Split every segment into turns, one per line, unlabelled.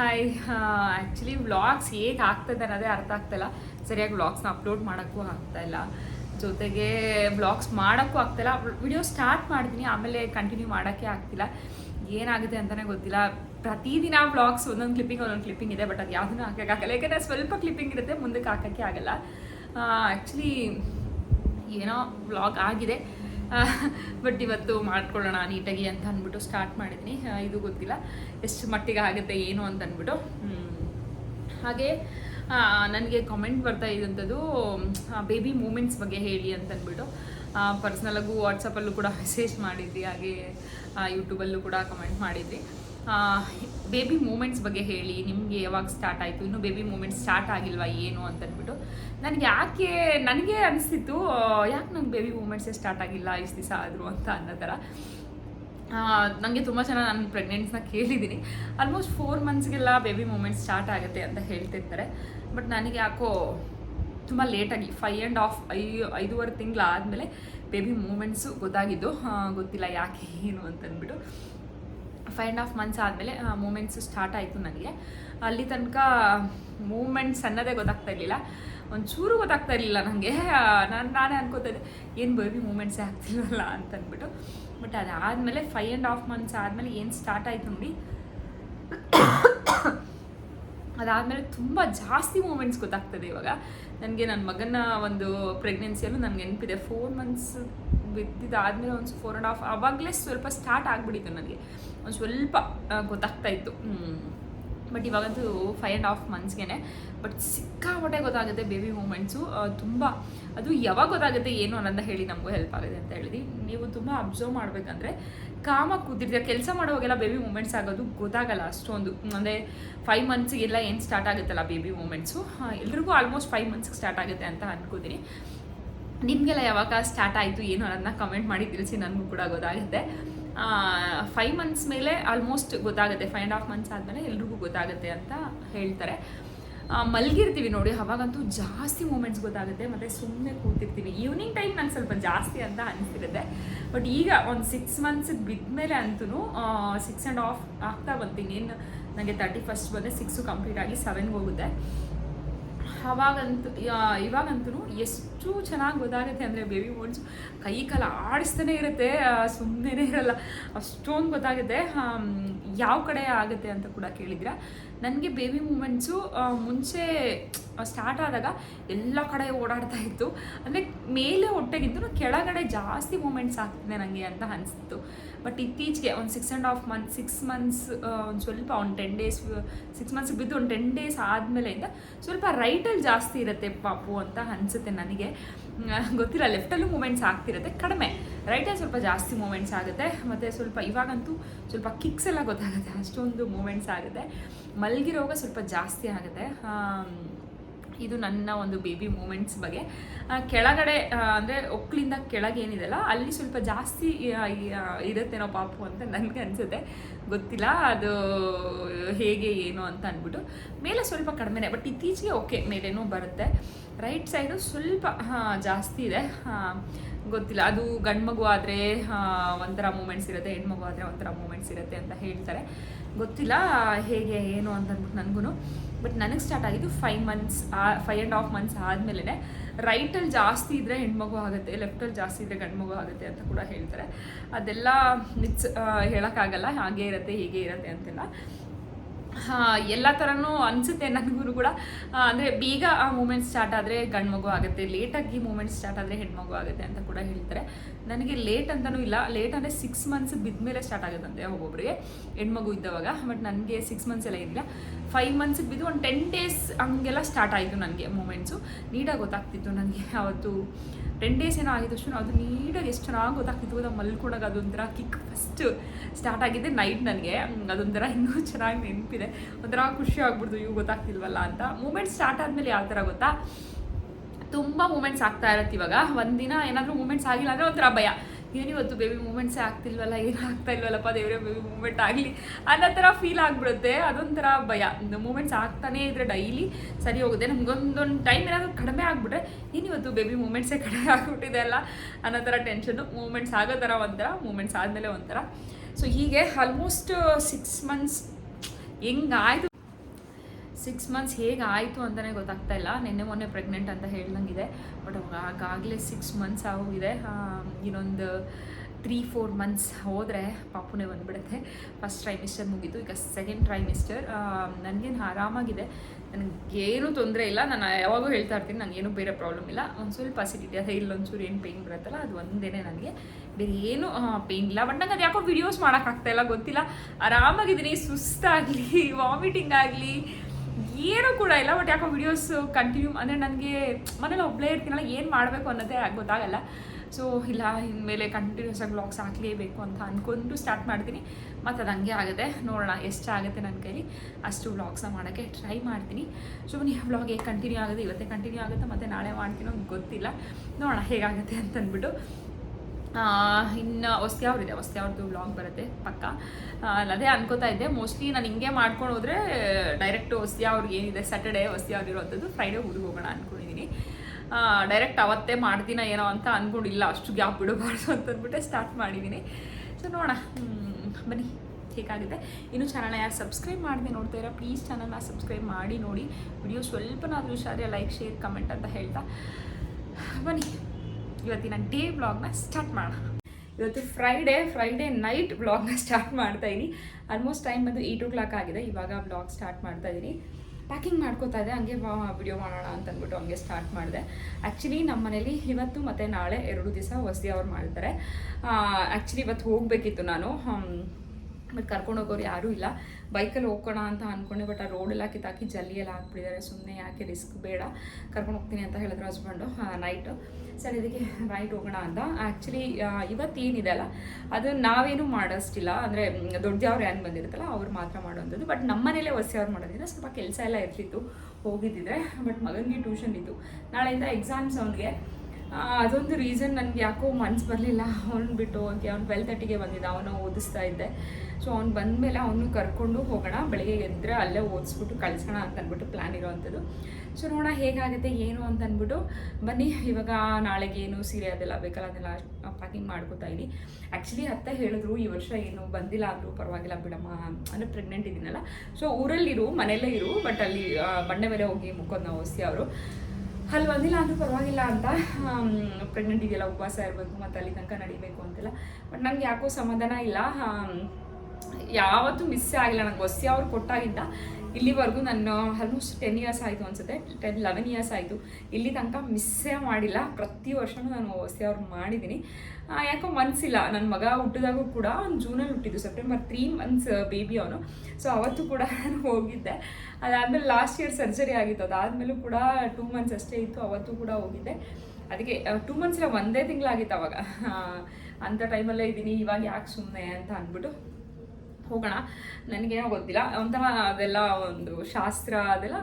Hi actually vlogs ಹೇಗೆ ಆಗ್ತದೆ ಅನ್ನೋದೇ ಅರ್ಥ ಆಗ್ತಾಯಿಲ್ಲ ಸರಿಯಾಗಿ ವ್ಲಾಗ್ಸ್ನ ಅಪ್ಲೋಡ್ ಮಾಡೋಕ್ಕೂ ಆಗ್ತಾಯಿಲ್ಲ ಜೊತೆಗೆ ವ್ಲಾಗ್ಸ್ ಮಾಡೋಕ್ಕೂ ಆಗ್ತಾಯಿಲ್ಲ ವಿಡಿಯೋ ಸ್ಟಾರ್ಟ್ ಮಾಡ್ತೀನಿ ಆಮೇಲೆ ಕಂಟಿನ್ಯೂ ಮಾಡೋಕ್ಕೆ ಆಗ್ತಿಲ್ಲ. ಏನಾಗುತ್ತೆ ಅಂತಲೇ ಗೊತ್ತಿಲ್ಲ. ಪ್ರತಿದಿನ ವ್ಲಾಗ್ಸ್ ಒಂದೊಂದು ಕ್ಲಿಪ್ಪಿಂಗ್ ಒಂದೊಂದು ಕ್ಲಿಪ್ಪಿಂಗ್ ಇದೆ ಬಟ್ ಅದು ಯಾವುದನ್ನು ಹಾಕೋಕ್ಕಾಗಲ್ಲ ಯಾಕಂದರೆ ಸ್ವಲ್ಪ ಕ್ಲಿಪ್ಪಿಂಗ್ ಇರುತ್ತೆ, ಮುಂದಕ್ಕೆ ಹಾಕೋಕ್ಕೆ ಆಗಲ್ಲ. ಆ್ಯಕ್ಚುಲಿ ಏನೋ ವ್ಲಾಗ್ ಆಗಿದೆ. ಬಟ್ ಇವತ್ತು ಮಾಡ್ಕೊಳ್ಳೋಣ ನೀಟಾಗಿ ಅಂತ ಅಂದ್ಬಿಟ್ಟು ಸ್ಟಾರ್ಟ್ ಮಾಡಿದ್ನಿ. ಇದು ಗೊತ್ತಿಲ್ಲ. ಎಷ್ಟು ಮಟ್ಟಿಗೆ ಆಗುತ್ತೆ, ಏನು ಅಂತ ಅಂದ್ಬಿಟ್ಟು. ಹಾಗೆ ನನಗೆ ಕಾಮೆಂಟ್ ಬರ್ತಾ ಇದ್ದಂಥದ್ದು ಬೇಬಿ ಮೂಮೆಂಟ್ಸ್ ಬಗ್ಗೆ ಹೇಳಿ ಅಂತ ಅಂದ್ಬಿಟ್ಟು. ಪರ್ಸ್ನಲಾಗೂ ವಾಟ್ಸಪ್ಪಲ್ಲೂ ಕೂಡ ಮೆಸೇಜ್ ಮಾಡಿದ್ವಿ ಹಾಗೆ ಯೂಟ್ಯೂಬಲ್ಲೂ ಕೂಡ ಕಮೆಂಟ್ ಮಾಡಿದ್ರಿ ಬೇಬಿ ಮೂಮೆಂಟ್ಸ್ ಬಗ್ಗೆ ಹೇಳಿ, ನಿಮಗೆ ಯಾವಾಗ ಸ್ಟಾರ್ಟ್ ಆಯಿತು? ಇನ್ನೂ ಬೇಬಿ ಮೂಮೆಂಟ್ಸ್ ಸ್ಟಾರ್ಟ್ ಆಗಿಲ್ವಾ, ಏನು ಅಂತ ನನಗೆ ಯಾಕೆ, ನನಗೆ ಅನಿಸ್ತಿತ್ತು ಯಾಕೆ ನಂಗೆ ಬೇಬಿ ಮೂಮೆಂಟ್ಸೇ ಸ್ಟಾರ್ಟ್ ಆಗಿಲ್ಲ, ಇಷ್ಟು ದಿವಸ ಆದರೂ ಅಂತ ಅನ್ನೋ ಥರ. ನನಗೆ ತುಂಬ ಜನ ನನ್ನ ಪ್ರೆಗ್ನೆನ್ಸ್ನ ಕೇಳಿದ್ದೀನಿ ಆಲ್ಮೋಸ್ಟ್ ಫೋರ್ ಮಂತ್ಸ್ಗೆಲ್ಲ ಬೇಬಿ ಮೂಮೆಂಟ್ಸ್ ಸ್ಟಾರ್ಟ್ ಆಗುತ್ತೆ ಅಂತ ಹೇಳ್ತಿರ್ತಾರೆ. ಬಟ್ ನನಗೆ ಯಾಕೋ ತುಂಬ ಲೇಟಾಗಿ ಫೈ ಆ್ಯಂಡ್ ಆಫ್ ಐ, ಐದೂವರೆ ತಿಂಗಳಾದಮೇಲೆ ಬೇಬಿ ಮೂಮೆಂಟ್ಸು ಗೊತ್ತಾಗಿದ್ದು ಗೊತ್ತಿಲ್ಲ ಯಾಕೆ, ಏನು ಅಂತಂದ್ಬಿಟ್ಟು ಫೈವ್ ಆ್ಯಂಡ್ ಹಾಫ್ ಮಂತ್ಸ್ ಆದಮೇಲೆ ಮೂಮೆಂಟ್ಸ್ ಸ್ಟಾರ್ಟ್ ಆಯಿತು ನನಗೆ ಅಲ್ಲಿ ತನಕ ಮೂಮೆಂಟ್ಸ್ ಅನ್ನೋದೇ ಗೊತ್ತಾಗ್ತಾ ಇರಲಿಲ್ಲ. ಒಂಚೂರು ಗೊತ್ತಾಗ್ತಾ ಇರಲಿಲ್ಲ ನನಗೆ ನಾನು, ನಾನೇ ಅನ್ಕೋತಾ ಇದ್ದೆ, ಏನು ಬೇಬಿ ಮೂಮೆಂಟ್ಸೇ ಆಗ್ತಿಲ್ವಲ್ಲ? ಅಂತ ಅಂದ್ಬಿಟ್ಟು. ಬಟ್ ಅದಾದಮೇಲೆ ಫೈವ್ ಆ್ಯಂಡ್ ಹಾಫ್ ಮಂತ್ಸ್ ಆದಮೇಲೆ ಏನು ಸ್ಟಾರ್ಟ್ ಆಯಿತು ನೋಡಿ. ಅದಾದಮೇಲೆ ತುಂಬ ಜಾಸ್ತಿ ಮೂಮೆಂಟ್ಸ್ ಗೊತ್ತಾಗ್ತದೆ ಇವಾಗ. ನನಗೆ ನನ್ನ ಮಗನ ಒಂದು ಪ್ರೆಗ್ನೆನ್ಸಿಯಲ್ಲೂ ನನಗೆ ನೆನಪಿದೆ. ಫೋರ್ ಮಂತ್ಸ್ ಬಿದ್ದಿದ್ದಾದಮೇಲೆ ಒಂದು ಫೋರ್ ಆ್ಯಂಡ್ ಹಾಫ್ ಅವಾಗಲೇ ಸ್ವಲ್ಪ ಸ್ಟಾರ್ಟ್ ಆಗಿಬಿಟ್ಟಿತ್ತು ನನಗೆ. ಒಂದು ಸ್ವಲ್ಪ ಗೊತ್ತಾಗ್ತಾ ಇತ್ತು. ಬಟ್ ಇವಾಗಂತೂ ಫೈವ್ ಆ್ಯಂಡ್ ಹಾಫ್ ಮಂತ್ಸ್ಗೆ ಬಟ್ ಸಿಕ್ಕಾಪಟ್ಟೆ ಗೊತ್ತಾಗುತ್ತೆ ಬೇಬಿ ಮೂಮೆಂಟ್ಸು ತುಂಬ, ಅದು ಯಾವಾಗ ಗೊತ್ತಾಗುತ್ತೆ, ಏನು ಅನ್ನೋದ ಹೇಳಿ ನಮಗೂ ಹೆಲ್ಪ್ ಆಗುತ್ತೆ ಅಂತ ಹೇಳಿದ್ವಿ ನೀವು ತುಂಬ ಅಬ್ಸರ್ವ್ ಮಾಡಬೇಕಂದ್ರೆ ಕಾಮಾಗಿ ಕೂತಿರ್ತೀರ. ಕೆಲಸ ಮಾಡುವಾಗೆಲ್ಲ ಬೇಬಿ ಮೂಮೆಂಟ್ಸ್ ಆಗೋದು ಗೊತ್ತಾಗಲ್ಲ ಅಷ್ಟೊಂದು. ಅಂದರೆ ಫೈವ್ ಮಂತ್ಸ್ಗೆಲ್ಲ ಏನು ಸ್ಟಾರ್ಟ್ ಆಗುತ್ತಲ್ಲ ಬೇಬಿ ಮೂಮೆಂಟ್ಸು ಎಲ್ರಿಗೂ ಆಲ್ಮೋಸ್ಟ್ ಫೈವ್ ಮಂತ್ಸ್ಗೆ ಸ್ಟಾರ್ಟ್ ಆಗುತ್ತೆ ಅಂತ ಅನ್ಕೋತೀನಿ. ನಿಮಗೆಲ್ಲ ಯಾವಾಗ ಸ್ಟಾರ್ಟ್ ಆಯಿತು, ಏನು ಅನ್ನೋದನ್ನ ಕಮೆಂಟ್ ಮಾಡಿ ತಿಳಿಸಿ ನನಗೂ ಕೂಡ ಗೊತ್ತಾಗುತ್ತೆ. ಫೈವ್ ಮಂತ್ಸ್ ಮೇಲೆ ಆಲ್ಮೋಸ್ಟ್ ಗೊತ್ತಾಗುತ್ತೆ. ಫೈವ್ ಆ್ಯಂಡ್ ಹಾಫ್ ಮಂತ್ಸ್ ಆದಮೇಲೆ ಎಲ್ರಿಗೂ ಗೊತ್ತಾಗುತ್ತೆ ಅಂತ ಹೇಳ್ತಾರೆ. ಮಲಗಿರ್ತೀವಿ ನೋಡಿ, ಅವಾಗಂತೂ ಜಾಸ್ತಿ ಮೂಮೆಂಟ್ಸ್ ಗೊತ್ತಾಗುತ್ತೆ, ಮತ್ತು ಸುಮ್ಮನೆ ಕೂತಿರ್ತೀವಿ. ಈವ್ನಿಂಗ್ ಟೈಮ್ ನಂಗೆ ಸ್ವಲ್ಪ ಜಾಸ್ತಿ ಅಂತ ಅನಿಸ್ತಿರುತ್ತೆ. ಬಟ್ ಈಗ ಒಂದು ಸಿಕ್ಸ್ ಮಂತ್ಸಿಗೆ ಬಿದ್ಮೇಲೆ ಅಂತೂ ಸಿಕ್ಸ್ ಆ್ಯಂಡ್ ಹಾಫ್ ಆಗ್ತಾ ಬರ್ತೀನಿ ಏನು ನನಗೆ ತರ್ಟಿ ಫಸ್ಟ್ ಬಂದರೆ ಸಿಕ್ಸು ಕಂಪ್ಲೀಟ್ ಆಗಿ ಸೆವೆನ್ಗೆ ಹೋಗುತ್ತೆ. ಅವಾಗಂತೂ ಇವಾಗಂತೂ ಎಷ್ಟು ಚೆನ್ನಾಗಿ ಗೊತ್ತಾಗುತ್ತೆ ಅಂದರೆ ಬೇಬಿ ಮೂಮೆಂಟ್ಸು ಕೈ ಕಾಲ ಆಡಿಸ್ತಾನೆ ಇರುತ್ತೆ. ಸುಮ್ಮನೆ ಇರಲ್ಲ. ಅಷ್ಟೊಂದು ಗೊತ್ತಾಗುತ್ತೆ. ಯಾವ ಕಡೆ ಆಗುತ್ತೆ ಅಂತ ಕೂಡ ಕೇಳಿದ್ರ ನನಗೆ ಬೇಬಿ ಮೂಮೆಂಟ್ಸು ಮುಂಚೆ ಸ್ಟಾರ್ಟ್ ಆದಾಗ ಎಲ್ಲ ಕಡೆ ಓಡಾಡ್ತಾ ಇತ್ತು. ಅಂದರೆ ಮೇಲೆ ಹೊಟ್ಟೆಗಿದ್ದು ಕೆಳಗಡೆ ಜಾಸ್ತಿ ಮೂಮೆಂಟ್ಸ್ ಆಗ್ತಿದೆ ನನಗೆ ಅಂತ ಅನಿಸ್ತು ಬಟ್ ಇತ್ತೀಚೆಗೆ ಒಂದು six and half month six months ಒಂದು ಸ್ವಲ್ಪ ಒಂದು ಟೆನ್ ಡೇಸ್ ಸಿಕ್ಸ್ ಮಂತ್ಸ್ ಬಿದ್ದು ಒಂದು ಟೆನ್ ಡೇಸ್ ಆದಮೇಲೆಯಿಂದ ಸ್ವಲ್ಪ ರೈಟಲ್ಲಿ ಜಾಸ್ತಿ ಇರುತ್ತೆ ಪಾಪು ಅಂತ ಅನಿಸುತ್ತೆ ನನಗೆ. ಗೊತ್ತಿಲ್ಲ ಲೆಫ್ಟಲ್ಲೂ ಮೂಮೆಂಟ್ಸ್ ಆಗ್ತಿರುತ್ತೆ, ಕಡಿಮೆ. ರೈಟಲ್ಲಿ ಸ್ವಲ್ಪ ಜಾಸ್ತಿ ಮೂಮೆಂಟ್ಸ್ ಆಗುತ್ತೆ. ಮತ್ತು ಸ್ವಲ್ಪ ಇವಾಗಂತೂ ಸ್ವಲ್ಪ ಕಿಕ್ಸ್ ಎಲ್ಲ ಗೊತ್ತಾಗುತ್ತೆ, ಅಷ್ಟೊಂದು ಮೂಮೆಂಟ್ಸ್ ಆಗುತ್ತೆ. ಮಲಗಿರೋವಾಗ ಸ್ವಲ್ಪ ಜಾಸ್ತಿ ಆಗುತ್ತೆ. ಇದು ನನ್ನ ಒಂದು ಬೇಬಿ ಮೂಮೆಂಟ್ಸ್ ಬಗ್ಗೆ. ಕೆಳಗಡೆ ಅಂದರೆ ಒಕ್ಕಲಿಂದ ಕೆಳಗೆ ಅಲ್ಲಿ ಸ್ವಲ್ಪ ಜಾಸ್ತಿ ಇರುತ್ತೇನೋ ಪಾಪು ಅಂತ ನನಗೆ ಅನಿಸುತ್ತೆ. ಗೊತ್ತಿಲ್ಲ, ಅದು ಹೇಗೆ, ಏನು ಅಂತ ಅಂದ್ಬಿಟ್ಟು ಮೇಲೆ ಸ್ವಲ್ಪ ಕಡಿಮೆನೆ, ಬಟ್ ಇತ್ತೀಚೆಗೆ ಓಕೆ, ಮೇಲೇನೂ ಬರುತ್ತೆ. ರೈಟ್ ಸೈಡು ಸ್ವಲ್ಪ ಜಾಸ್ತಿ ಇದೆ. ಗೊತ್ತಿಲ್ಲ, ಅದು ಗಂಡು ಮಗು ಆದರೆ ಒಂಥರ ಮೂಮೆಂಟ್ಸ್ ಇರುತ್ತೆ ಹೆಣ್ಮಗು ಆದರೆ ಒಂಥರ ಮೂಮೆಂಟ್ಸ್ ಇರುತ್ತೆ ಅಂತ ಹೇಳ್ತಾರೆ. ಗೊತ್ತಿಲ್ಲ, ಹೇಗೆ, ಏನು ಅಂತ ಅಂದ್ಬಿಟ್ಟು ನನಗೂ ಬಟ್ ನನಗೆ ಸ್ಟಾರ್ಟ್ ಆಗಿದ್ದು five months five and half months ಆದಮೇಲೆ ರೈಟಲ್ಲಿ ಜಾಸ್ತಿ ಇದ್ದರೆ ಹೆಣ್ಮಗು ಆಗುತ್ತೆ ಲೆಫ್ಟಲ್ಲಿ ಜಾಸ್ತಿ ಇದ್ದರೆ ಗಂಡು ಮಗು ಆಗುತ್ತೆ ಅಂತ ಕೂಡ ಹೇಳ್ತಾರೆ. ಅದೆಲ್ಲ ನಿಜ ಹೇಳೋಕ್ಕಾಗಲ್ಲ, ಹಾಗೆ ಇರುತ್ತೆ, ಹೀಗೆ ಇರುತ್ತೆ ಅಂತೆಲ್ಲ. ಎಲ್ಲ ಥರನೂ ಅನಿಸುತ್ತೆ ನನಗೂ ಕೂಡ. ಅಂದರೆ ಬೇಗ ಆ ಮೂಮೆಂಟ್ ಸ್ಟಾರ್ಟ್ ಆದರೆ ಗಂಡು ಮಗು ಆಗುತ್ತೆ ಲೇಟಾಗಿ ಮೂಮೆಂಟ್ ಸ್ಟಾರ್ಟ್ ಆದರೆ ಹೆಣ್ಮಗು ಆಗುತ್ತೆ ಅಂತ ಕೂಡ ಹೇಳ್ತಾರೆ. ನನಗೆ ಲೇಟ್ ಅಂತಲೂ ಇಲ್ಲ. ಲೇಟ್ ಅಂದರೆ ಸಿಕ್ಸ್ ಮಂತ್ಸ್ ಬಿದ್ಮೇಲೆ ಸ್ಟಾರ್ಟ್ ಆಗುತ್ತಂತೆ ಒಬ್ಬೊಬ್ಬರಿಗೆ ಹೆಣ್ಮಗು ಇದ್ದವಾಗ ಬಟ್ ನನಗೆ ಸಿಕ್ಸ್ ಮಂತ್ಸ್ ಎಲ್ಲ ಇರಲಿಲ್ಲ ಫೈವ್ ಮಂತ್ಸಿಗೆ ಬಿದ್ದು ಒಂದು ಟೆನ್ ಡೇಸ್ ಹಂಗೆಲ್ಲ ಸ್ಟಾರ್ಟ್ ಆಯಿತು ನನಗೆ ಮೂಮೆಂಟ್ಸು ನೀಟಾಗಿ ಗೊತ್ತಾಗ್ತಿತ್ತು ನನಗೆ ಅವತ್ತು ಟೆನ್ ಡೇಸ್ ಏನೋ ಆಗಿದ್ದು ಅಷ್ಟು ಅದು ನೀಟಾಗಿ ಎಷ್ಟು ಚೆನ್ನಾಗಿ ಗೊತ್ತಾಗ್ತಿತ್ತು ಅದು ಮಲ್ಕೊಂಡಾಗ ಅದೊಂಥರ ಕಿಕ್ ಫಸ್ಟ್ ಸ್ಟಾರ್ಟ್ ಆಗಿದ್ದೆ ನೈಟ್ ನನಗೆ. ಅದೊಂಥರ ಇನ್ನೂ ಚೆನ್ನಾಗಿ ನೆನಪಿದೆ. ಒಂಥರ ಖುಷಿ ಆಗ್ಬಿಡ್ತು. ಇವು ಗೊತ್ತಾಗ್ತಿಲ್ವಲ್ಲ ಅಂತ. ಮೂಮೆಂಟ್ ಸ್ಟಾರ್ಟ್ ಆದಮೇಲೆ ಯಾವ ಥರ ಗೊತ್ತಾ? ತುಂಬ ಮೂಮೆಂಟ್ಸ್ ಆಗ್ತಾ ಇರತ್ತೆ ಇವಾಗ. ಒಂದಿನ ಏನಾದರೂ ಮೂಮೆಂಟ್ಸ್ ಆಗಿಲ್ಲ ಅಂದರೆ ಒಂಥರ ಭಯ. ಏನಿವತ್ತು ಬೇಬಿ ಮೂಮೆಂಟ್ಸೇ ಆಗ್ತಿಲ್ವಲ್ಲ, ಏನು ಆಗ್ತಾ ಇಲ್ವಲ್ಲಪ್ಪ ದೇವರೇ ಬೇಬಿ ಮೂಮೆಂಟ್ ಆಗಲಿ ಅನ್ನೋ ಥರ ಫೀಲ್ ಆಗಿಬಿಡುತ್ತೆ. ಅದೊಂಥರ ಭಯ. ಮೂಮೆಂಟ್ಸ್ ಆಗ್ತಾನೇ ಇದ್ರೆ ಡೈಲಿ ಸರಿ ಹೋಗುತ್ತೆ. ನಮಗೊಂದೊಂದು ಟೈಮ್ ಏನಾದರೂ ಕಡಿಮೆ ಆಗಿಬಿಟ್ರೆ ಏನಿವತ್ತು ಬೇಬಿ ಮೂಮೆಂಟ್ಸೇ ಕಡಿಮೆ ಆಗಿಬಿಟ್ಟಿದೆ ಅಲ್ಲ ಅನ್ನೋ ಥರ ಟೆನ್ಷನ್ನು ಮೂಮೆಂಟ್ಸ್ ಆಗೋ ಥರ ಒಂಥರ ಮೂಮೆಂಟ್ಸ್ ಆದಮೇಲೆ ಒಂಥರ. ಸೊ ಹೀಗೆ ಆಲ್ಮೋಸ್ಟ್ ಸಿಕ್ಸ್ ಮಂತ್ಸ್ ಹೆಂಗಾಯ್ತು ಸಿಕ್ಸ್ ಮಂತ್ಸ್ ಹೇಗೆ ಆಯಿತು ಅಂತಲೇ ಗೊತ್ತಾಗ್ತಾ ಇಲ್ಲ. ನಿನ್ನೆ ಮೊನ್ನೆ ಪ್ರೆಗ್ನೆಂಟ್ ಅಂತ ಹೇಳ್ದಂಗಿದೆ. ಬಟ್ ಆಗಾಗಲೇ ಸಿಕ್ಸ್ ಮಂತ್ಸ್ ಆಗೋಗಿದೆ. ಇನ್ನೊಂದು ತ್ರೀ ಫೋರ್ ಮಂತ್ಸ್ ಹೋದರೆ ಪಾಪುನೇ ಬಂದುಬಿಡುತ್ತೆ. ಫಸ್ಟ್ ಟ್ರೈಮಿಸ್ಟರ್ ಮುಗೀತು. ಈಗ ಸೆಕೆಂಡ್ ಟ್ರೈಮಿಸ್ಟರ್ ನನಗೇನು ಆರಾಮಾಗಿದೆ. ನನಗೇನು ತೊಂದರೆ ಇಲ್ಲ. ನಾನು ಯಾವಾಗೂ ಹೇಳ್ತಾ ಇರ್ತೀನಿ ನನಗೇನು ಬೇರೆ ಪ್ರಾಬ್ಲಮ್ ಇಲ್ಲ. ಒಂದು ಸ್ವಲ್ಪ ಅಸಿಡಿಟಿ ಅದೇ ಇಲ್ಲೊಂಚೂರು ಏನು ಪೇಯ್ನ್ ಬರುತ್ತಲ್ಲ, ಅದು ಒಂದೇ ನನಗೆ. ಬೇರೆ ಏನು ಪೇಯ್ನ್ ಇಲ್ಲ. ಬಟ್ ನಂಗೆ ಅದು ಯಾಕೋ ವಿಡಿಯೋಸ್ ಮಾಡೋಕ್ಕಾಗ್ತಾ ಇಲ್ಲ, ಗೊತ್ತಿಲ್ಲ. ಆರಾಮಾಗಿದ್ದೀನಿ, ಸುಸ್ತಾಗಲಿ ವಾಮಿಟಿಂಗ್ ಆಗಲಿ ಏನೂ ಕೂಡ ಇಲ್ಲ ಬಟ್ ಯಾಕೋ ವಿಡಿಯೋಸ್ ಕಂಟಿನ್ಯೂ ಅಂದರೆ ನನಗೆ ಮನೇಲಿ ಒಬ್ಬಳೇ ಇರ್ತೀನಲ್ಲ, ಏನು ಮಾಡಬೇಕು ಅನ್ನೋದೇ ಗೊತ್ತಾಗಲ್ಲ. ಸೊ ಇಲ್ಲ, ಇನ್ಮೇಲೆ ಕಂಟಿನ್ಯೂಸ್ ಆಗಿ ವ್ಲಾಗ್ಸ್ ಹಾಕಲೇಬೇಕು ಅಂತ ಅಂದ್ಕೊಂಡು ಸ್ಟಾರ್ಟ್ ಮಾಡ್ತೀನಿ. ಮತ್ತು ಅದು ಹಂಗೆ ಆಗುತ್ತೆ. ನೋಡೋಣ, ಎಷ್ಟು ಆಗುತ್ತೆ ನನ್ನ ಕೈಲಿ. ಅಷ್ಟು ವ್ಲಾಗ್ಸ್ನ ಮಾಡೋಕ್ಕೆ ಟ್ರೈ ಮಾಡ್ತೀನಿ. ಸೊ ಬನ್ನಿ ವ್ಲಾಗ್ ಹೇಗೆ ಕಂಟಿನ್ಯೂ ಆಗುತ್ತೆ ಇವತ್ತೇ ಕಂಟಿನ್ಯೂ ಆಗುತ್ತೆ, ಮತ್ತು ನಾಳೆ ಮಾಡ್ತೀನೋ ಗೊತ್ತಿಲ್ಲ. ನೋಡೋಣ, ಹೇಗಾಗುತ್ತೆ ಅಂತ ಅಂದ್ಬಿಟ್ಟು ಇನ್ನು ಹೊಸ ಅವ್ರಿದೆ ಹೊಸ ಅವ್ರದ್ದು ವ್ಲಾಗ್ ಬರುತ್ತೆ? ಪಕ್ಕ? ಅದೇ ಅನ್ಕೋತಾ ಇದ್ದೆ. ಮೋಸ್ಟ್ಲಿ ನಾನು ಹಿಂಗೆ ಮಾಡ್ಕೊಂಡು ಹೋದ್ರೆ ಡೈರೆಕ್ಟ್ ಹೊಸ ಅವ್ರಿಗೆ ಏನಿದೆ? ಸ್ಯಾಟರ್ಡೇ ಹೊಸ್ತಿ ಅವ್ರಿರೋಂಥದ್ದು ಫ್ರೈಡೇ ಊರಿಗೆ ಹೋಗೋಣ ಅಂದ್ಕೊಂಡಿದ್ದೀನಿ ಡೈರೆಕ್ಟ್ ಅವತ್ತೇ ಮಾಡ್ತೀನ ಏನೋ ಅಂತ ಅಂದ್ಕೊಂಡಿಲ್ಲ ಅಷ್ಟು ಗ್ಯಾಪ್ ಬಿಡಬಾರ್ದು ಅಂತ ಅಂದ್ಬಿಟ್ಟು ಸ್ಟಾರ್ಟ್ ಮಾಡಿದ್ದೀನಿ ಸೊ ನೋಡೋಣ. ಬನ್ನಿ. ಹೇಗಾಗಿದೆ ಇನ್ನು ಚಾನಲ್ನ ಯಾರು ಸಬ್ಸ್ಕ್ರೈಬ್ ಮಾಡಿದೆ ನೋಡ್ತಾ ಇರೋ ಪ್ಲೀಸ್ ಚಾನಲ್ನ ಸಬ್ಸ್ಕ್ರೈಬ್ ಮಾಡಿ ನೋಡಿ. ವಿಡಿಯೋ ಸ್ವಲ್ಪನಾದರೂ ಹುಷಾರಿಯ ಲೈಕ್ ಶೇರ್ ಕಮೆಂಟ್ ಅಂತ ಹೇಳ್ತಾ. ಬನ್ನಿ. ಇವತ್ತಿನ ಡೇ ಬ್ಲಾಗ್ನ ಸ್ಟಾರ್ಟ್ ಮಾಡೋಣ. ಇವತ್ತು ಫ್ರೈಡೇ ಫ್ರೈಡೇ ನೈಟ್ ಬ್ಲಾಗ್ನ ಸ್ಟಾರ್ಟ್ ಮಾಡ್ತಾ ಇದ್ದೀನಿ ಆಲ್ಮೋಸ್ಟ್ ಟೈಮ್ ಬಂದು ಏಯ್ಟ್ ಓ ಕ್ಲಾಕ್ ಆಗಿದೆ. ಇವಾಗ ಬ್ಲಾಗ್ ಸ್ಟಾರ್ಟ್ ಮಾಡ್ತಾ ಇದ್ದೀನಿ ಪ್ಯಾಕಿಂಗ್ ಮಾಡ್ಕೋತಾ ಇದೆ ಹಂಗೆ ವಿಡಿಯೋ ಮಾಡೋಣ ಅಂತ ಅಂದ್ಬಿಟ್ಟು ಹಂಗೆ ಸ್ಟಾರ್ಟ್ ಮಾಡಿದೆ. ಆ್ಯಕ್ಚುಲಿ ನಮ್ಮ ಮನೇಲಿ ಇವತ್ತು ಮತ್ತು ನಾಳೆ ಎರಡು ದಿವಸ ಹೊಸದಿ ಅವ್ರು ಮಾಡ್ತಾರೆ. ಆ್ಯಕ್ಚುಲಿ ಇವತ್ತು ಹೋಗಬೇಕಿತ್ತು ನಾನು. ಬಟ್ ಕರ್ಕೊಂಡು ಹೋಗೋರು ಯಾರೂ ಇಲ್ಲ. ಬೈಕಲ್ಲಿ ಹೋಗೋಣ ಅಂತ ಅಂದ್ಕೊಂಡೆ ಬಟ್ ಆ ರೋಡೆಲ್ಲ ಕಿತ್ತಾಕಿ ಜಲ್ಲಿ ಎಲ್ಲ ಹಾಕ್ಬಿಟ್ಟಿದ್ದಾರೆ. ಸುಮ್ಮನೆ ಯಾಕೆ ರಿಸ್ಕ್ ಬೇಡ. ಕರ್ಕೊಂಡು ಹೋಗ್ತೀನಿ ಅಂತ ಹೇಳಿದ್ರು ಹಸ್ಬೆಂಡು ನೈಟು ಸರಿ, ಇದಕ್ಕೆ ನೈಟ್ ಹೋಗೋಣ ಅಂತ. ಆ್ಯಕ್ಚುಲಿ ಇವತ್ತೇನಿದೆ ಅಲ್ಲ, ಅದು ನಾವೇನು ಮಾಡೋಷ್ಟಿಲ್ಲ. ಅಂದರೆ ದೊಡ್ಡವ್ರು ಏನು ಬಂದಿರುತ್ತಲ್ಲ, ಅವ್ರು ಮಾತ್ರ ಮಾಡೋವಂಥದ್ದು. ಬಟ್ ನಮ್ಮ ಮನೇಲೇ ಹೊಸಿ ಅವ್ರು ಮಾಡೋದ್ರಿಂದ ಸ್ವಲ್ಪ ಕೆಲಸ ಎಲ್ಲ ಇರ್ತಿತ್ತು ಹೋಗಿದ್ದಿದ್ರೆ ಬಟ್ ಮಗನಿಗೆ ಟ್ಯೂಷನ್ ಇತ್ತು. ನಾಳೆಯಿಂದ ಎಕ್ಸಾಮ್ಸ್ ಅವನಿಗೆ. ಅದೊಂದು ರೀಸನ್ ನನಗೆ ಯಾಕೋ ಮನ್ಸು ಬರಲಿಲ್ಲ. ಅವ್ನು ಬಿಟ್ಟು ಹೋಗಿ, ಅವ್ನು ಟ್ವೆಲ್ ತರ್ಟಿಗೆ ಬಂದಿದ್ದ, ಅವನು ಓದಿಸ್ತಾ ಇದ್ದೆ. ಸೊ ಅವ್ನು ಬಂದಮೇಲೆ ಅವನು ಕರ್ಕೊಂಡು ಹೋಗೋಣ, ಬೆಳಗ್ಗೆ ಎದ್ದರೆ ಅಲ್ಲೇ ಓದಿಸ್ಬಿಟ್ಟು ಕಳಿಸೋಣ ಅಂತ ಅಂದ್ಬಿಟ್ಟು ಪ್ಲ್ಯಾನ್ ಇರೋವಂಥದ್ದು. ಸೊ ನೋಡೋಣ ಹೇಗಾಗುತ್ತೆ, ಏನು ಅಂತ ಅಂದ್ಬಿಟ್ಟು ಬನ್ನಿ, ಇವಾಗ ನಾಳೆಗೆ ಏನು ಸೀರೆ ಅದೆಲ್ಲ ಬೇಕಲ್ಲ, ಅದೆಲ್ಲ ಪ್ಯಾಕಿಂಗ್ ಮಾಡ್ಕೋತಾ ಇದ್ದೀನಿ ಆ್ಯಕ್ಚುಲಿ ಅತ್ತ ಹೇಳಿದ್ರು, ಈ ವರ್ಷ ಏನು ಬಂದಿಲ್ಲ ಅಂದರೂ, ಪರವಾಗಿಲ್ಲ ಬಿಡಮ್ಮ, ಅಂದರೆ ಪ್ರೆಗ್ನೆಂಟ್ ಇದ್ದೀನಲ್ಲ ಸೊ ಊರಲ್ಲಿರು, ಮನೆಯಲ್ಲೇ ಇರು ಬಟ್ ಅಲ್ಲಿ ಬಂಡೆ ಮೇಲೆ ಹೋಗಿ ಮುಕ್ಕೋದು ನಾವು ಅವರು. ಅಲ್ಲಿ ಬಂದಿಲ್ಲ ಅಂದ್ರೆ ಪರವಾಗಿಲ್ಲ ಅಂತ. ಪ್ರೆಗ್ನೆಂಟ್ ಇದೆಯಲ್ಲ, ಉಪವಾಸ ಇರಬೇಕು, ಮತ್ತು ಅಲ್ಲಿ ತನಕ ನಡಿಬೇಕು ಅಂತೆಲ್ಲ. ಬಟ್ ನನಗೆ ಯಾಕೋ ಸಮಾಧಾನ ಇಲ್ಲ. ಯಾವತ್ತೂ ಮಿಸ್ಸೇ ಆಗಿಲ್ಲ ನನಗೆ ಹೊಸ ಅವ್ರು ಕೊಟ್ಟಾಗಿದ್ದ ಇಲ್ಲಿವರೆಗೂ ನಾನು ಆಲ್ಮೋಸ್ಟ್ ಟೆನ್ ಇಯರ್ಸ್ ಆಯಿತು ಅನ್ಸುತ್ತೆ. ಟೆನ್ ಲೆವೆನ್ ಇಯರ್ಸ್ ಆಯಿತು. ಇಲ್ಲಿ ತನಕ ಮಿಸ್ಸೇ ಮಾಡಿಲ್ಲ. ಪ್ರತಿ ವರ್ಷವೂ ನಾನು ಹೊಸ ಅವ್ರು ಮಾಡಿದ್ದೀನಿ. ಯಾಕೋ ಮನಸ್ಸಿಲ್ಲ ನನ್ನ ಮಗ ಹುಟ್ಟಿದಾಗೂ ಕೂಡ ಅವ್ನು ಜೂನಲ್ಲಿ ಹುಟ್ಟಿದ್ದು. ಸೆಪ್ಟೆಂಬರ್ ತ್ರೀ ಮಂತ್ಸ್ ಬೇಬಿ ಅವನು. ಸೊ ಅವತ್ತು ಕೂಡ ನಾನು ಹೋಗಿದ್ದೆ. ಅದಾದಮೇಲೆ ಲಾಸ್ಟ್ ಇಯರ್ ಸರ್ಜರಿ ಆಗಿತ್ತು. ಅದಾದಮೇಲೂ ಕೂಡ ಟೂ ಮಂತ್ಸ್ ಅಷ್ಟೇ ಇತ್ತು. ಅವತ್ತು ಕೂಡ ಹೋಗಿದ್ದೆ. ಅದಕ್ಕೆ ಟೂ ಮಂತ್ಸ್ ಇಲ್ಲ, ಒಂದೇ ತಿಂಗಳಾಗಿತ್ತು ಅವಾಗ. ಅಂಥ ಟೈಮಲ್ಲೇ ಇದ್ದೀನಿ. ಇವಾಗ ಯಾಕೆ ಸುಮ್ಮನೆ ಅಂತ ಅಂದ್ಬಿಟ್ಟು ಹೋಗೋಣ. ನನಗೇನೋ ಗೊತ್ತಿಲ್ಲ. ಒಂಥರ ಅದೆಲ್ಲ ಒಂದು ಶಾಸ್ತ್ರ, ಅದೆಲ್ಲ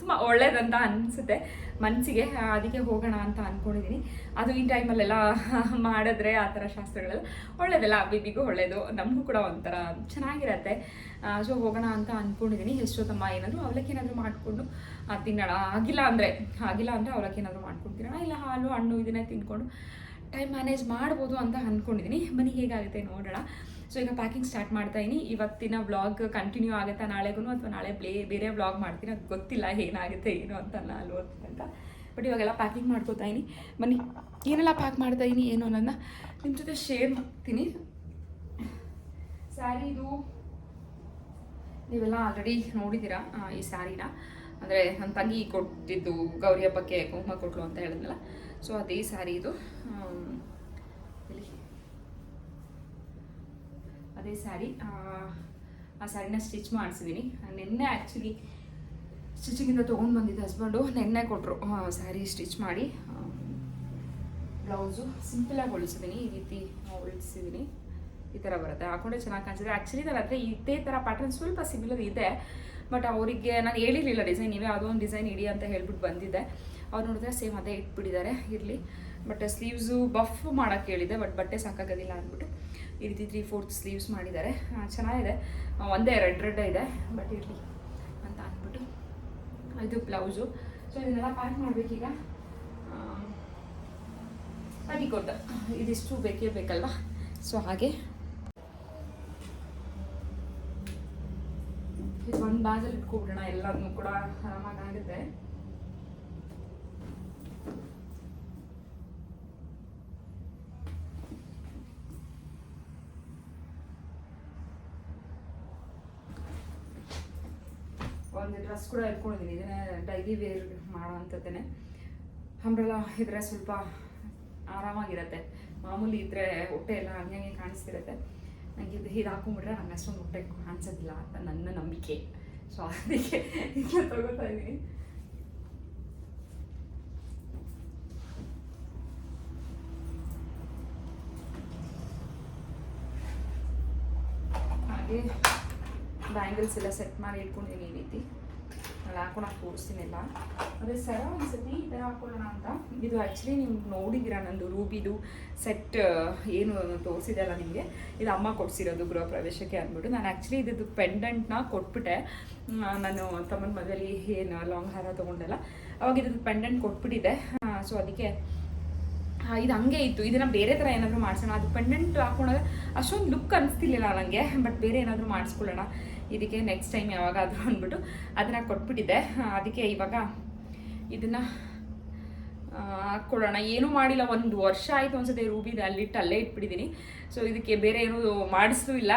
ತುಂಬ ಒಳ್ಳೇದಂತ ಅನಿಸುತ್ತೆ ಮನಸ್ಸಿಗೆ ಅದಕ್ಕೆ ಹೋಗೋಣ ಅಂತ ಅಂದ್ಕೊಂಡಿದ್ದೀನಿ ಅದು ಈ ಟೈಮಲ್ಲೆಲ್ಲ ಮಾಡಿದ್ರೆ ಆ ಥರ ಶಾಸ್ತ್ರಗಳೆಲ್ಲ ಒಳ್ಳೇದಲ್ಲ. ಬೇಬಿಗೂ ಒಳ್ಳೇದು. ನಮಗೂ ಕೂಡ ಒಂಥರ ಚೆನ್ನಾಗಿರತ್ತೆ. ಸೊ ಹೋಗೋಣ ಅಂತ ಅಂದ್ಕೊಂಡಿದ್ದೀನಿ ಎಷ್ಟೊತ್ತಮ್ಮ, ಏನಾದರೂ ಅವಲಕ್ಕಿ ಏನಾದರೂ ಮಾಡಿಕೊಂಡು ತಿನ್ನೋಣ. ಆಗಿಲ್ಲ ಅಂದರೆ ಆಗಿಲ್ಲ ಅಂದರೆ ಅವಲಕ್ಕಿ ಏನಾದರೂ ಮಾಡ್ಕೊಂಡು ತಿನ್ನೋಣ. ಇಲ್ಲ ಹಾಲು, ಹಣ್ಣು ಇದನ್ನೇ ತಿನ್ಕೊಂಡು ಟೈಮ್ ಮ್ಯಾನೇಜ್ ಮಾಡ್ಬೋದು ಅಂತ ಅಂದ್ಕೊಂಡಿದ್ದೀನಿ ಬನ್ನಿ, ಹೇಗಾಗುತ್ತೆ ನೋಡೋಣ. ಸೊ ಈಗ ಪ್ಯಾಕಿಂಗ್ ಸ್ಟಾರ್ಟ್ ಮಾಡ್ತಾ ಇವತ್ತಿನ ವ್ಲಾಗ್ ಕಂಟಿನ್ಯೂ ಆಗುತ್ತಾ ನಾಳೆಗೂ ಅಥವಾ ನಾಳೆ ಬ್ಲೇ, ಬೇರೆ ವ್ಲಾಗ್ ಮಾಡ್ತೀನಿ? ಅದು ಗೊತ್ತಿಲ್ಲ, ಏನಾಗುತ್ತೆ, ಏನು ಅಂತ ನಾನು ಅಂತ ಬಟ್ ಇವಾಗೆಲ್ಲ ಪ್ಯಾಕಿಂಗ್ ಮಾಡ್ಕೋತಾಯಿನಿ ಬನ್ನಿ, ಏನೆಲ್ಲ ಪ್ಯಾಕ್ ಮಾಡ್ತಾ ಇದೀನಿ, ಏನು ಅನ್ನೋದನ್ನ ನಿಮ್ಮ ಜೊತೆ ಶೇರ್ ಮಾಡ್ತೀನಿ. ಸ್ಯಾರಿ ಇದು ನೀವೆಲ್ಲ ಆಲ್ರೆಡಿ ನೋಡಿದ್ದೀರಾ ಈ ಸ್ಯಾರಿನ ಅಂದರೆ ನನ್ನ ತಂಗಿ ಕೊಟ್ಟಿದ್ದು ಗೌರಿ ಹಬ್ಬಕ್ಕೆ ಕುಂಕುಮ ಕೊಟ್ಟಲು ಅಂತ ಹೇಳಿದ್ನಲ್ಲ. ಸೊ ಅದೇ ಸ್ಯಾರಿ ಇದು. ಅದೇ ಸ್ಯಾರಿ ಆ ಸ್ಯಾರಿನ ಸ್ಟಿಚ್ ಮಾಡಿಸಿದ್ದೀನಿ ನಿನ್ನೆ ಆ್ಯಕ್ಚುಲಿ ಸ್ಟಿಚಿಂಗಿಂದ ತೊಗೊಂಡು ಬಂದಿದ್ದೆ ಹಸ್ಬೆಂಡು ನಿನ್ನೆ ಕೊಟ್ಟರು ಸ್ಯಾರಿ ಸ್ಟಿಚ್ ಮಾಡಿ. ಬ್ಲೌಸು ಸಿಂಪಲಾಗಿ ಹೊಲಿಸಿದ್ದೀನಿ ಈ ರೀತಿ ಹೊಲಿಸಿದ್ದೀನಿ ಈ ಥರ ಬರುತ್ತೆ. ಹಾಕೊಂಡ್ರೆ ಚೆನ್ನಾಗಿ ಕಾಣಿಸಿದೆ. ಆ್ಯಕ್ಚುಲಿ ನನ್ನ ಹತ್ರ ಇದೇ ಥರ ಪ್ಯಾಟರ್ನ್ ಸ್ವಲ್ಪ ಸಿಮಿಲರ್ ಇದೆ ಬಟ್ ಅವರಿಗೆ ನಾನು ಹೇಳಿರಲಿಲ್ಲ ಡಿಸೈನ್ ನೀವೇ ಅದೊಂದು ಒಂದು ಡಿಸೈನ್ ಇಡಿ ಅಂತ ಹೇಳ್ಬಿಟ್ಟು ಬಂದಿದ್ದೆ. ಅವ್ರು ನೋಡಿದ್ರೆ ಸೇಮ್ ಅದೇ ಇಟ್ಬಿಟ್ಟಿದ್ದಾರೆ, ಇರಲಿ. ಬಟ್ ಸ್ಲೀವ್ಸು ಬಫ್ ಮಾಡೋಕ್ಕೆ ಹೇಳಿದೆ ಬಟ್ ಬಟ್ಟೆ ಸಾಕಾಗೋದಿಲ್ಲ ಅಂದ್ಬಿಟ್ಟು ಈ ರೀತಿ ತ್ರೀ ಫೋರ್ತ್ ಸ್ಲೀವ್ಸ್ ಮಾಡಿದ್ದಾರೆ ಚೆನ್ನಾಗಿದೆ. ಒಂದೇ ರೆಡ್ ರೆಡ್ ಇದೆ ಬಟ್ ಇರಲಿ ಅಂತ ಅಂದ್ಬಿಟ್ಟು ಇದು ಬ್ಲೌಸು ಸೊ ಇದನ್ನೆಲ್ಲ ಪ್ಯಾಕ್ ಮಾಡಬೇಕೀಗ? ಪಟಿಕೋಟ್ ಇದಿಷ್ಟು ಬೇಕೇ ಬೇಕಲ್ವಾ? ಸೊ ಹಾಗೆ. ಇದು ಒಂದು ಬ್ಯಾಗಲ್ಲಿ ಇಟ್ಕೊಬಿಡೋಣ ಎಲ್ಲದನ್ನು ಕೂಡ ಆರಾಮಾಗಿ ಆಗುತ್ತೆ ಒಂದು ಡ್ರೆಸ್ ಕೂಡ ಇಟ್ಕೊಂಡಿದ್ದೀನಿ ಇದನ್ನೇ ಡೈಲಿ ವೇರ್ ಮಾಡೋ ಅಂಥದ್ದೇನೆ ಅಂಬ್ರೆಲ್ಲ ಇದ್ರೆ ಸ್ವಲ್ಪ ಆರಾಮಾಗಿರುತ್ತೆ. ಮಾಮೂಲಿ ಇದ್ರೆ ಹೊಟ್ಟೆ ಎಲ್ಲ ಹಂಗೆ ಹಂಗೆ ಕಾಣಿಸ್ತಿರುತ್ತೆ. ನನಗೆ ಇದು ಇದು ಹಾಕೊಂಡ್ಬಿಟ್ರೆ ನಂಗೆ ಅಷ್ಟೊಂದು ಹೊಟ್ಟೆ ಕಾಣಿಸೋದಿಲ್ಲ ಅಂತ ನನ್ನ ನಂಬಿಕೆ. ಸೊ ಅದಕ್ಕೆ ಇದನ್ನ ತಗೋತಾ ಇದ್ದೀನಿ ಹಾಗೆ ಬ್ಯಾಂಗಲ್ಸ್ ಎಲ್ಲ ಸೆಟ್ ಮಾಡಿ ಇಟ್ಕೊಂಡಿದ್ದೀನಿ ಈ ರೀತಿ. ಅಲ್ಲಿ ಹಾಕೊಂಡು ತೋರಿಸ್ತೀನಿಲ್ಲ ಅದೇ ಸರ ಒಂದ್ಸತಿ ಈ ಥರ ಹಾಕೊಳ್ಳೋಣ ಅಂತ. ಇದು ಆ್ಯಕ್ಚುಲಿ ನೀವು ನೋಡಿದ್ದೀರಾ ನಂದು ರೂಬಿದು ಸೆಟ್ ಏನು ತೋರಿಸಿದೆ ಅಲ್ಲ ನಿಮಗೆ? ಇದು ಅಮ್ಮ ಕೊಡಿಸಿರೋದು ಗೃಹ ಪ್ರವೇಶಕ್ಕೆ ಅಂದ್ಬಿಟ್ಟು. ನಾನು ಆ್ಯಕ್ಚುಲಿ ಇದ್ದು ಪೆಂಡೆಂಟ್ನ ಕೊಟ್ಬಿಟ್ಟೆ. ನಾನು ತಮ್ಮನ ಮದುವೆಲಿ ಏನು ಲಾಂಗ್ ಹಾರ ತೊಗೊಂಡಲ್ಲ. ಅವಾಗ ಇದ್ದು ಪೆಂಡೆಂಟ್ ಕೊಟ್ಬಿಟ್ಟಿದ್ದೆ. ಸೊ ಅದಕ್ಕೆ ಇದು ಹಂಗೆ ಇತ್ತು. ಇದನ್ನು ಬೇರೆ ಥರ ಏನಾದರೂ ಮಾಡಿಸೋಣ. ಅದು ಪೆಂಡೆಂಟ್ ಹಾಕೊಂಡಾಗ ಅಷ್ಟೊಂದು ಲುಕ್ ಅನಿಸ್ತಿರ್ಲಿಲ್ಲ ನನಗೆ ಬಟ್ ಬೇರೆ ಏನಾದರೂ ಮಾಡಿಸ್ಕೊಳ್ಳೋಣ. ಇದಕ್ಕೆ ನೆಕ್ಸ್ಟ್ ಟೈಮ್ ಯಾವಾಗಾದರೂ ಅಂದ್ಬಿಟ್ಟು ಅದನ್ನು ಕೊಟ್ಬಿಟ್ಟಿದ್ದೆ. ಅದಕ್ಕೆ ಇವಾಗ ಇದನ್ನು ಹಾಕ್ಕೊಳ್ಳೋಣ. ಏನೂ ಮಾಡಿಲ್ಲ. ಒಂದು ವರ್ಷ ಆಯಿತು ಅನ್ಸುತ್ತೆ ರೂಬಿದ ಅಲ್ಲಿಟ್ಟು ಅಲ್ಲೇ ಇಟ್ಬಿಟ್ಟಿದ್ದೀನಿ. ಸೊ ಇದಕ್ಕೆ ಬೇರೆ ಏನೂ ಮಾಡಿಸ್ಲೂ ಇಲ್ಲ.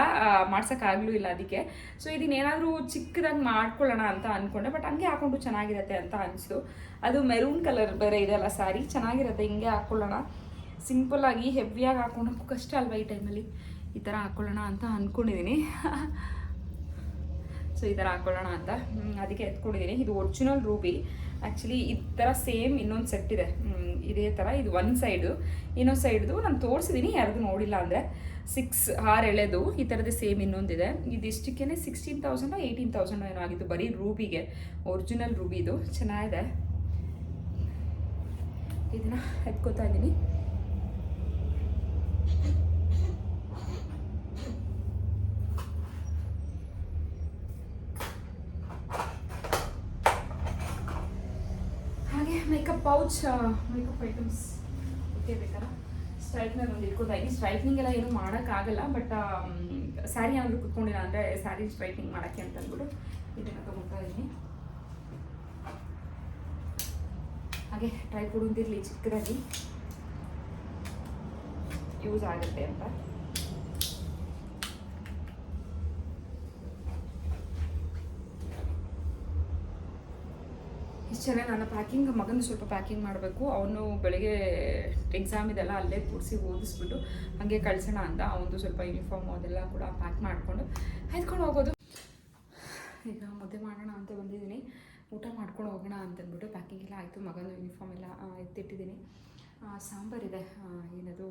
ಮಾಡ್ಸೋಕ್ಕಾಗಲೂ ಇಲ್ಲ ಅದಕ್ಕೆ. ಸೊ ಇದನ್ನೇನಾದರೂ ಚಿಕ್ಕದಾಗಿ ಮಾಡ್ಕೊಳ್ಳೋಣ ಅಂತ ಅಂದ್ಕೊಂಡೆ ಬಟ್ ಹಂಗೆ ಹಾಕೊಂಡು ಚೆನ್ನಾಗಿರುತ್ತೆ ಅಂತ ಅನಿಸ್ತು. ಅದು ಮೆರೂನ್ ಕಲರ್ ಬೇರೆ ಇದೆಯಲ್ಲ ಸಾರಿ. ಚೆನ್ನಾಗಿರುತ್ತೆ. ಹಿಂಗೆ ಹಾಕ್ಕೊಳ್ಳೋಣ. ಸಿಂಪಲ್ಲಾಗಿ ಹೆವಿಯಾಗಿ ಹಾಕ್ಕೊಂಡು, ಕಷ್ಟ ಅಲ್ವಾ ಈ ಟೈಮಲ್ಲಿ ಈ ಥರ ಹಾಕ್ಕೊಳ್ಳೋಣ ಅಂತ ಅಂದ್ಕೊಂಡಿದ್ದೀನಿ ಸೊ ಈ ಥರ ಹಾಕೊಳ್ಳೋಣ ಅಂತ. ಅದಕ್ಕೆ ಎತ್ಕೊಂಡಿದ್ದೀನಿ. ಇದು ಒರಿಜಿನಲ್ ರೂಬಿ ಆ್ಯಕ್ಚುಲಿ ಈ ಥರ ಸೇಮ್ ಇನ್ನೊಂದು ಸೆಟ್ ಇದೆ. ಇದೇ ಥರ. ಇದು ಒನ್ ಸೈಡು ಇನ್ನೊಂದು ಸೈಡ್ದು ನಾನು ತೋರಿಸಿದ್ದೀನಿ ಯಾರಿಗೂ ನೋಡಿಲ್ಲ ಅಂದರೆ ಸಿಕ್ಸ್ ಆರು ಎಳೆದು ಈ ಥರದ್ದು ಸೇಮ್ ಇನ್ನೊಂದಿದೆ. ಇದಿಷ್ಟಕ್ಕೇ ಸಿಕ್ಸ್ಟೀನ್ ತೌಸಂಡ್ ಏಯ್ಟೀನ್ ತೌಸಂಡ್ ಏನೋ ಆಗಿತ್ತು ಬರೀ ರೂಬಿಗೆ ಒರಿಜಿನಲ್ ರೂಬಿದು ಚೆನ್ನಾಗಿದೆ. ಇದನ್ನ ಎತ್ಕೋತಾ ಇದ್ದೀನಿ ಹಾಗೆ makeup pouch makeup items okay ಬೇಕಲ್ಲ ಸ್ಟ್ರೈಟ್ನರ್ ಒಂದು ಇಟ್ಕೊತಾ ಇದ್ದೀನಿ. ಸ್ಟ್ರೈಟ್ನಿಂಗ್ ಎಲ್ಲ ಏನು ಮಾಡೋಕ್ಕಾಗಲ್ಲ ಬಟ್ ಸ್ಯಾರಿ ಏನಾದರೂ ಕುತ್ಕೊಂಡಿಲ್ಲ ಅಂದರೆ ಸ್ಯಾರಿ ಸ್ಟ್ರೈಟ್ನಿಂಗ್ ಮಾಡೋಕ್ಕೆ ಅಂತ ಅಂದ್ಬಿಟ್ಟು ಇದನ್ನು ತೊಗೊಳ್ತಾ ಇದ್ದೀನಿ. ಹಾಗೆ ಟ್ರೈ ಕೊಡೋದಿರಲಿ ಚಿಕ್ಕದಾಗಿ. ಯೂಸ್ ಆಗುತ್ತೆ ಅಂತ. ಚೆನ್ನಾಗಿ ನಾನು ಪ್ಯಾಕಿಂಗ್ ಮಗನ ಸ್ವಲ್ಪ ಪ್ಯಾಕಿಂಗ್ ಮಾಡಬೇಕು. ಅವನು ಬೆಳಗ್ಗೆ ಎಕ್ಸಾಮ್ ಇದೆಲ್ಲ ಅಲ್ಲೇ ಕೂರಿಸಿ ಓದಿಸ್ಬಿಟ್ಟು ಹಾಗೆ ಕಳಿಸೋಣ ಅಂತ ಅವನದು ಸ್ವಲ್ಪ ಯೂನಿಫಾರ್ಮ್ ಅದೆಲ್ಲ ಕೂಡ ಪ್ಯಾಕ್ ಮಾಡಿಕೊಂಡು ಎತ್ಕೊಂಡು ಹೋಗೋದು. ಈಗ ಮುದ್ದೆ ಮಾಡೋಣ ಅಂತ ಬಂದಿದ್ದೀನಿ. ಊಟ ಮಾಡ್ಕೊಂಡು ಹೋಗೋಣ ಅಂತಂದ್ಬಿಟ್ಟು ಪ್ಯಾಕಿಂಗ್ ಎಲ್ಲ ಆಯಿತು. ಮಗನ ಯೂನಿಫಾರ್ಮ್ ಎಲ್ಲ ಎತ್ತಿಟ್ಟಿದ್ದೀನಿ. ಸಾಂಬಾರಿದೆ ಏನದು?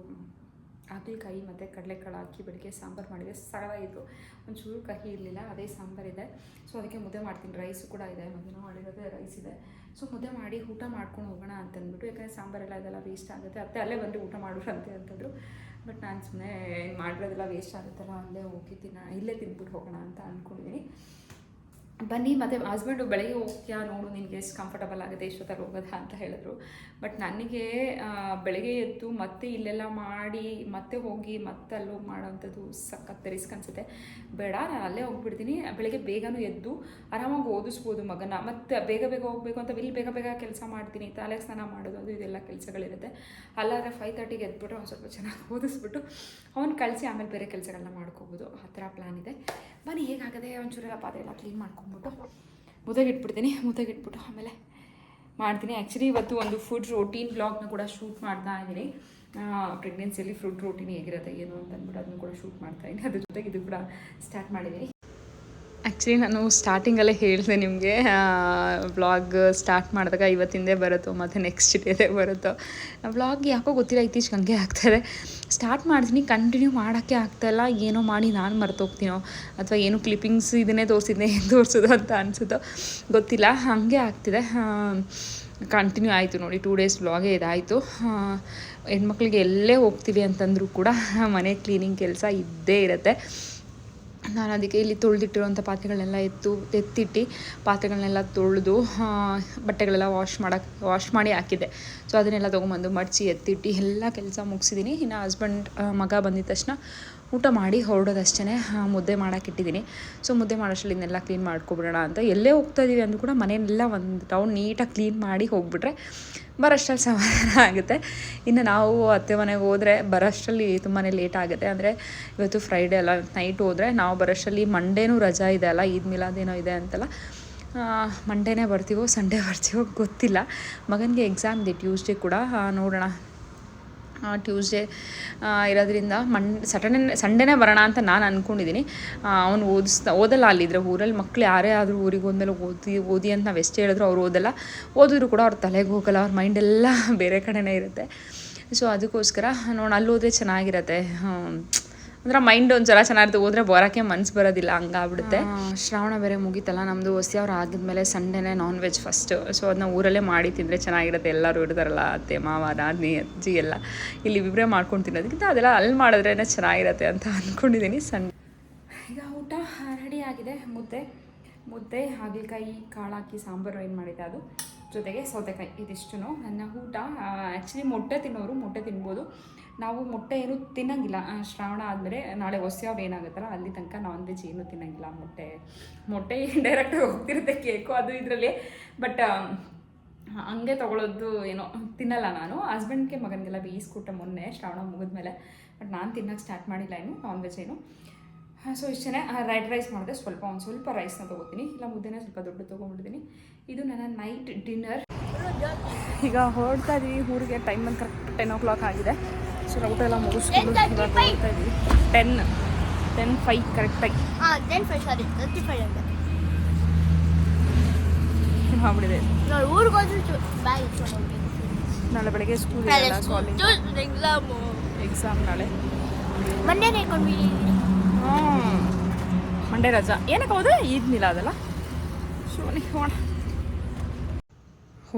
ಹಾಗಲಕಾಯಿ ಮತ್ತು ಕಡಲೆಕಾಳು ಹಾಕಿ ಬೆಳಗ್ಗೆ ಸಾಂಬಾರು ಮಾಡಿದೆ ಸಗದಾಗಿತ್ತು ಒಂಚೂರು ಕಹಿ ಇರಲಿಲ್ಲ, ಅದೇ ಸಾಂಬಾರಿದೆ ಸೊ ಅದಕ್ಕೆ ಮುದ್ದೆ ಮಾಡ್ತೀನಿ. ರೈಸು ಕೂಡ ಇದೆ ಮಧ್ಯಾಹ್ನ ಮಾಡಿರೋದೇ ರೈಸ್ ಇದೆ. ಸೊ ಮುದ್ದೆ ಮಾಡಿ ಊಟ ಮಾಡ್ಕೊಂಡು ಹೋಗೋಣ ಅಂತಂದ್ಬಿಟ್ಟು, ಯಾಕಂದರೆ ಸಾಂಬಾರೆಲ್ಲ ಇದೆಲ್ಲ ವೇಸ್ಟ್ ಆಗುತ್ತೆ. ಅತ್ತೆ ಅಲ್ಲೇ ಬಂದು ಊಟ ಮಾಡೋರಂತೆ ಅಂತಂದರು. ಬಟ್ ನಾನು ಸುಮ್ಮನೆ ಮಾಡಿರೋದೆಲ್ಲ ವೇಸ್ಟ್ ಆಗುತ್ತಲ್ಲ ಅಲ್ಲೇ ಹೋಗಿ ತಿನ್ನ, ಇಲ್ಲೇ ತಿಂದ್ಬಿಟ್ಟು ಹೋಗೋಣ ಅಂತ ಅಂದ್ಕೊಂಡಿದ್ದೀನಿ ಬನ್ನಿ, ಮತ್ತು ಹಸ್ಬೆಂಡು ಬೆಳಗ್ಗೆ ಹೋಗ್ತೀಯಾ ನೋಡು, ನಿನಗೆ ಎಷ್ಟು ಕಂಫರ್ಟಬಲ್ ಆಗುತ್ತೆ ಎಷ್ಟೊತ್ತಾಗಿ ಹೋಗೋದಾ ಅಂತ ಹೇಳಿದ್ರು. ಬಟ್ ನನಗೆ ಬೆಳಗ್ಗೆ ಎದ್ದು ಮತ್ತೆ ಇಲ್ಲೆಲ್ಲ ಮಾಡಿ, ಮತ್ತೆ ಹೋಗಿ, ಮತ್ತೆ ಅಲ್ಲಿ ಹೋಗಿ ಮಾಡೋವಂಥದ್ದು ಸಖತ್ ರಿಸ್ಕ್ ಅನಿಸುತ್ತೆ. ಬೇಡ, ನಾನು ಅಲ್ಲೇ ಹೋಗ್ಬಿಡ್ತೀನಿ. ಬೆಳಗ್ಗೆ ಬೇಗನೂ ಎದ್ದು ಆರಾಮಾಗಿ ಓದಿಸ್ಬೋದು ಮಗನ. ಮತ್ತು ಬೇಗ ಬೇಗ ಹೋಗಬೇಕು ಅಂತ ಇಲ್ಲಿ ಬೇಗ ಬೇಗ ಕೆಲಸ ಮಾಡ್ತೀನಿ, ತಲೆ ಸ್ನಾನ ಮಾಡೋದು, ಅದು ಇದೆಲ್ಲ ಕೆಲಸಗಳಿರುತ್ತೆ. ಅಲ್ಲಾದರೆ ಫೈವ್ ತರ್ಟಿಗೆ ಎದ್ಬಿಟ್ಟು ಅವ್ನು ಸ್ವಲ್ಪ ಚೆನ್ನಾಗಿ ಓದಿಸ್ಬಿಟ್ಟು, ಅವ್ನು ಕಳಿಸಿ ಆಮೇಲೆ ಬೇರೆ ಕೆಲಸಗಳನ್ನ ಮಾಡ್ಕೋಬೋದು. ಆ ಥರ ಪ್ಲ್ಯಾನ್ ಇದೆ. ಬನ್ನಿ, ಹೇಗಾಗದೆ ಒಂಚೂರೆಲ್ಲ ಪಾತ್ರೆ ಎಲ್ಲ ಕ್ಲೀನ್ ಮಾಡ್ಕೊಂಬಿಟ್ಟು ಮುದ್ದೆಗೆ ಇಟ್ಬಿಡ್ತೀನಿ ಮುದ್ದೆಗೆ ಇಟ್ಬಿಟ್ಟು ಆಮೇಲೆ ಮಾಡ್ತೀನಿ. ಆ್ಯಕ್ಚುಲಿ ಇವತ್ತು ಒಂದು ಫುಡ್ ರೋಟೀನ್ ಬ್ಲಾಗ್ನ ಕೂಡ ಶೂಟ್ ಮಾಡ್ತಾ ಇದ್ದೀನಿ. ಪ್ರೆಗ್ನೆನ್ಸಿಯಲ್ಲಿ ಫುಡ್ ರೋಟೀನ್ ಹೇಗಿರುತ್ತೆ, ಏನು ಅಂತ ಅಂದ್ಬಿಟ್ಟು ಅದನ್ನು ಕೂಡ ಶೂಟ್ ಮಾಡ್ತಾ ಇದ್ದೀನಿ. ಅದ್ರ ಜೊತೆಗೆ ಇದು ಕೂಡ ಸ್ಟಾರ್ಟ್ ಮಾಡಿದ್ದೀನಿ. ಆ್ಯಕ್ಚುಲಿ ನಾನು ಸ್ಟಾರ್ಟಿಂಗಲ್ಲೇ ಹೇಳಿದೆ ನಿಮಗೆ ವ್ಲಾಗ್ ಸ್ಟಾರ್ಟ್ ಮಾಡಿದಾಗ ಇವತ್ತಿಂದೇ ಬರುತ್ತೋ ಮತ್ತು ನೆಕ್ಸ್ಟ್ ಡೇದೇ ಬರುತ್ತೋ. ವ್ಲಾಗ್ ಯಾಕೋ ಗೊತ್ತಿಲ್ಲ ಇತ್ತೀಚೆಗೆ ಹಂಗೆ ಆಗ್ತಾಯಿದೆ ಸ್ಟಾರ್ಟ್ ಮಾಡ್ತೀನಿ ಕಂಟಿನ್ಯೂ ಮಾಡೋಕ್ಕೆ ಆಗ್ತಾಯಿಲ್ಲ ಏನೋ ಮಾಡಿ ನಾನು ಮರ್ತೋಗ್ತೀನೋ ಅಥವಾ ಏನು ಕ್ಲಿಪ್ಪಿಂಗ್ಸ್ ಇದನ್ನೇ ತೋರಿಸಿದ್ದೆ ಏನು ತೋರಿಸೋದು ಅಂತ ಅನಿಸುತ್ತೋ ಗೊತ್ತಿಲ್ಲ. ಹಾಗೆ ಆಗ್ತಿದೆ. ಕಂಟಿನ್ಯೂ ಆಯಿತು ನೋಡಿ ಟೂ ಡೇಸ್ ಬ್ಲಾಗೇ ಇದಾಯಿತು. ಹೆಣ್ಮಕ್ಳಿಗೆ ಎಲ್ಲೇ ಹೋಗ್ತೀವಿ ಅಂತಂದರೂ ಕೂಡ ಮನೆ ಕ್ಲೀನಿಂಗ್ ಕೆಲಸ ಇದ್ದೇ ಇರುತ್ತೆ. ನಾನು ಅದಕ್ಕೆ ಇಲ್ಲಿ ತೊಳೆದಿಟ್ಟಿರುವಂಥ ಪಾತ್ರೆಗಳನ್ನೆಲ್ಲ ಎತ್ತು, ಎತ್ತಿಟ್ಟು ಪಾತ್ರೆಗಳನ್ನೆಲ್ಲ ತೊಳೆದು ಬಟ್ಟೆಗಳೆಲ್ಲ ವಾಶ್ ಮಾಡೋಕ್ಕೆ ವಾಶ್ ಮಾಡಿ ಹಾಕಿದ್ದೆ. ಸೊ ಅದನ್ನೆಲ್ಲ ತೊಗೊಂಬಂದು ಮಡಚಿ, ಎತ್ತಿಟ್ಟು ಎಲ್ಲ ಕೆಲಸ ಮುಗಿಸಿದ್ದೀನಿ ಇನ್ನು ಹಸ್ಬೆಂಡ್ ಮಗ ಬಂದಿದ್ದ ತಕ್ಷಣ ಊಟ ಮಾಡಿ ಹೊರಡೋದಷ್ಟೇ ಮುದ್ದೆ ಮಾಡೋಕ್ಕಿಟ್ಟಿದ್ದೀನಿ ಸೊ ಮುದ್ದೆ ಮಾಡೋಷ್ಟರಲ್ಲಿ ಇದನ್ನೆಲ್ಲ ಕ್ಲೀನ್ ಮಾಡ್ಕೊಬಿಡೋಣ ಅಂತ ಎಲ್ಲೇ ಹೋಗ್ತಾ ಇದೀವಿ ಅಂದರೂ ಕೂಡ ಮನೆಯೆಲ್ಲ ಒಂದು ಟೌನ್ ನೀಟಾಗಿ ಕ್ಲೀನ್ ಮಾಡಿ ಹೋಗ್ಬಿಟ್ರೆ ಬರೋಷ್ಟರಲ್ಲಿ ಸಮಾಧಾನ ಆಗುತ್ತೆ. ಇನ್ನು ನಾವು ಅತ್ತೆ ಮನೆಗೆ ಹೋದರೆ ಬರೋಷ್ಟರಲ್ಲಿ ತುಂಬಾ ಲೇಟ್ ಆಗುತ್ತೆ. ಅಂದರೆ ಇವತ್ತು ಫ್ರೈಡೇ ಅಲ್ಲ ನೈಟ್ ಹೋದರೆ ನಾವು ಬರೋಷ್ಟರಲ್ಲಿ ಮಂಡೇನೂ ರಜಾ ಇದೆ ಅಲ್ಲ ಈದ್ ಮಿಲಾದೇನೋ ಇದೆ ಅಂತಲ್ಲ. ಮಂಡೇನೇ ಬರ್ತೀವೋ ಸಂಡೇ ಬರ್ತೀವೋ ಗೊತ್ತಿಲ್ಲ. ಮಗನಿಗೆ ಎಕ್ಸಾಮ್ ಇದೆ ಟ್ಯೂಸ್ಡೇ ಕೂಡ. ನೋಡೋಣ. ಟ್ಯೂಸ್ಡೇ ಇರೋದ್ರಿಂದ ಮನ್ ಸಟರ್ಡೇ ಸಂಡೇನೇ ಬರೋಣ ಅಂತ ನಾನು ಅಂದ್ಕೊಂಡಿದ್ದೀನಿ ಅವನು ಓದಿಸ್ತಾ, ಓದಲ್ಲ ಅಲ್ಲಿದ್ರೆ ಊರಲ್ಲಿ ಮಕ್ಳು ಯಾರೇ ಆದರೂ ಊರಿಗೆ ಹೋದ್ಮೇಲೆ ಓದಿ ಓದಿ ಅಂತ ನಾವು ಎಷ್ಟು ಹೇಳಿದ್ರು ಅವ್ರು ಓದಲ್ಲ. ಓದಿದ್ರು ಕೂಡ ಅವ್ರ ತಲೆಗೆ ಹೋಗಲ್ಲ, ಅವ್ರ ಮೈಂಡೆಲ್ಲ ಬೇರೆ ಕಡೆನೇ ಇರುತ್ತೆ. ಸೊ ಅದಕ್ಕೋಸ್ಕರ ನೋಡೋಣ ಅಲ್ಲಿ ಹೋದ್ರೆ ಚೆನ್ನಾಗಿರತ್ತೆ ಅಂದ್ರೆ ಮೈಂಡ್ ಒಂಥರ ಚೆನ್ನಾಗಿರುತ್ತೆ. ಹೋದ್ರೆ ಬರೋಕ್ಕೆ ಮನ್ಸು ಬರೋದಿಲ್ಲ ಹಂಗಾಗ್ಬಿಡುತ್ತೆ. ಶ್ರಾವಣ ಬೇರೆ ಮುಗಿತಲ್ಲ ನಮ್ಮದು ಹೊಸಿ ಅವ್ರು ಆಗಿದ್ಮೇಲೆ ಸಂಡೇನೇ ನಾನ್ ವೆಜ್ ಫಸ್ಟ್ ಸೊ ಅದನ್ನ ಊರಲ್ಲೇ ಮಾಡಿ ತಿಂದರೆ ಚೆನ್ನಾಗಿರುತ್ತೆ. ಎಲ್ಲರೂ ಇಡ್ತಾರಲ್ಲ ಅತ್ತೆ ಮಾವ ನಾದಿನಿ ಅಜ್ಜಿ ಎಲ್ಲ. ಇಲ್ಲಿ ವಿಬ್ರೆ ಮಾಡ್ಕೊಂಡು ತಿನ್ನೋದಕ್ಕಿಂತ ಅದೆಲ್ಲ ಅಲ್ಲಿ ಮಾಡಿದ್ರೇ ಚೆನ್ನಾಗಿರುತ್ತೆ ಅಂತ ಅಂದ್ಕೊಂಡಿದ್ದೀನಿ ಸಂಡೆ ಈಗ ಊಟ ರೆಡಿ ಆಗಿದೆ. ಮುದ್ದೆ ಮುದ್ದೆ ಹಾಗಲಕಾಯಿ ಕಾಳು ಹಾಕಿ ಸಾಂಬಾರು ಏನು ಮಾಡಿದೆ ಅದು. ಜೊತೆಗೆ ಸೌತೆಕಾಯಿ ಇದಿಷ್ಟು ನನ್ನ ಊಟ ಆ್ಯಕ್ಚುಲಿ ಮೊಟ್ಟೆ ತಿನ್ನೋರು ಮೊಟ್ಟೆ ತಿನ್ಬೋದು. ನಾವು ಮೊಟ್ಟೆ ಏನು ತಿನ್ನಂಗಿಲ್ಲ. ಶ್ರಾವಣ ಆದಮೇಲೆ ನಾಳೆ ಹೊಸ್ಯಾವ್ರು ಏನಾಗುತ್ತಲ್ಲ, ಅಲ್ಲಿ ತನಕ ನಾನ್ ವೆಜ್ ಏನು ತಿನ್ನಂಗಿಲ್ಲ ಮೊಟ್ಟೆ. ಮೊಟ್ಟೆ ಡೈರೆಕ್ಟಾಗಿ ಹೋಗ್ತಿರುತ್ತೆ ಕೇಕು ಅದು ಇದರಲ್ಲಿ. ಬಟ್ ಹಂಗೆ ತೊಗೊಳೋದು ಏನೋ ತಿನ್ನಲ್ಲ ನಾನು. ಹಸ್ಬೆಂಡ್ಗೆ ಮಗನಿಗೆಲ್ಲ ಬೇಯಿಸ್ಕೊಟ್ಟೆ ಮೊನ್ನೆ, ಶ್ರಾವಣ ಮುಗಿದ್ಮೇಲೆ. ಬಟ್ ನಾನು ತಿನ್ನೋಕ್ಕೆ ಸ್ಟಾರ್ಟ್ ಮಾಡಿಲ್ಲ ಏನು ನಾನ್ ವೆಜ್ ಏನು ಸೊ ಇಷ್ಟೇ ರೈಡ್ ರೈಸ್ ಮಾಡಿದೆ. ಸ್ವಲ್ಪ, ಒಂದು ಸ್ವಲ್ಪ ರೈಸ್ನ ತೊಗೋತೀನಿ. ಇಲ್ಲ ಮುದ್ದೆನೇ ಸ್ವಲ್ಪ ದೊಡ್ಡ ತೊಗೊಂಡ್ಬಿಡ್ತೀನಿ. ಇದು ನನ್ನ ನೈಟ್ ಡಿನ್ನರ್ ಈಗ ಹೊರಡ್ತಾ ಇದ್ದೀವಿ ಊರಿಗೆ. ಟೈಮ್ ಬಂದು ಕರೆಕ್ಟ್ ಟೆನ್ ಓ ಕ್ಲಾಕ್ ಆಗಿದೆ. ಸೊ ಊಟ ಎಲ್ಲ ಮುಗಿಸ್ಕೊಂಡು ಇವಾಗ ಹೊರಡ್ತಾ ಇದೀವಿ ಟೆನ್ ಟೆನ್ ಫೈವ್ ಕರೆಕ್ಟಾಗಿ. ಮಾಡಿಬಿಡಿದೆ ನಾಳೆ ಬೆಳಗ್ಗೆ ಸ್ಕೂಲ್
ಎಕ್ಸಾಮು
ಎಕ್ಸಾಮ್ ನಾಳೆ.
ಮಂಡೇ
ಮಂಡೇ ರಜಾ. ಏನಕ್ಕೆ ಹೌದು? ಈದ್ ಅದೆಲ್ಲ ಅದಲ್ಲ ಶೋನಿ ಹೋಣ.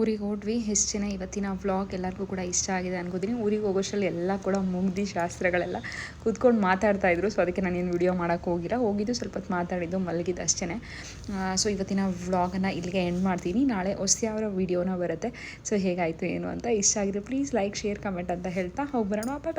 ಊರಿಗೆ ಹೋದ್ವಿ. ಎಷ್ಟು ಜನ ಇವತ್ತಿನ ವ್ಲಾಗ್ ಎಲ್ಲರಿಗೂ ಕೂಡ ಇಷ್ಟ ಆಗಿದೆ ಅನ್ಕೋತೀನಿ. ಊರಿಗೆ ಹೋಗೋಷ್ಟರಲ್ಲಿ ಎಲ್ಲ ಕೂಡ ಮುಗ್ದು ಶಾಸ್ತ್ರಗಳೆಲ್ಲ ಕೂತ್ಕೊಂಡು ಮಾತಾಡ್ತಾ ಇದ್ರು. ಸೊ ಅದಕ್ಕೆ ನಾನು ಏನು ವಿಡಿಯೋ ಮಾಡೋಕ್ಕೆ ಹೋಗಿಲ್ಲ. ಹೋಗಿದ್ದು ಸ್ವಲ್ಪ ಹೊತ್ತು ಮಾತಾಡಿದ್ದು, ಮಲಗಿದ್ದು ಅಷ್ಟೇ. ಸೊ ಇವತ್ತಿನ ವ್ಲಾಗನ್ನು ಇಲ್ಲಿಗೆ ಎಂಡ್ ಮಾಡ್ತೀನಿ. ನಾಳೆ ಹೊಸ್ಯಾವರ ವಿಡಿಯೋನ ಬರುತ್ತೆ. ಸೊ ಹೇಗಾಯಿತು, ಏನು ಅಂತ ಇಷ್ಟ ಆಗಿದೆ ಪ್ಲೀಸ್ ಲೈಕ್ ಶೇರ್ ಕಮೆಂಟ್ ಅಂತ ಹೇಳ್ತಾ ಹೋಗಿ ಬರೋಣ ಬಾಯ್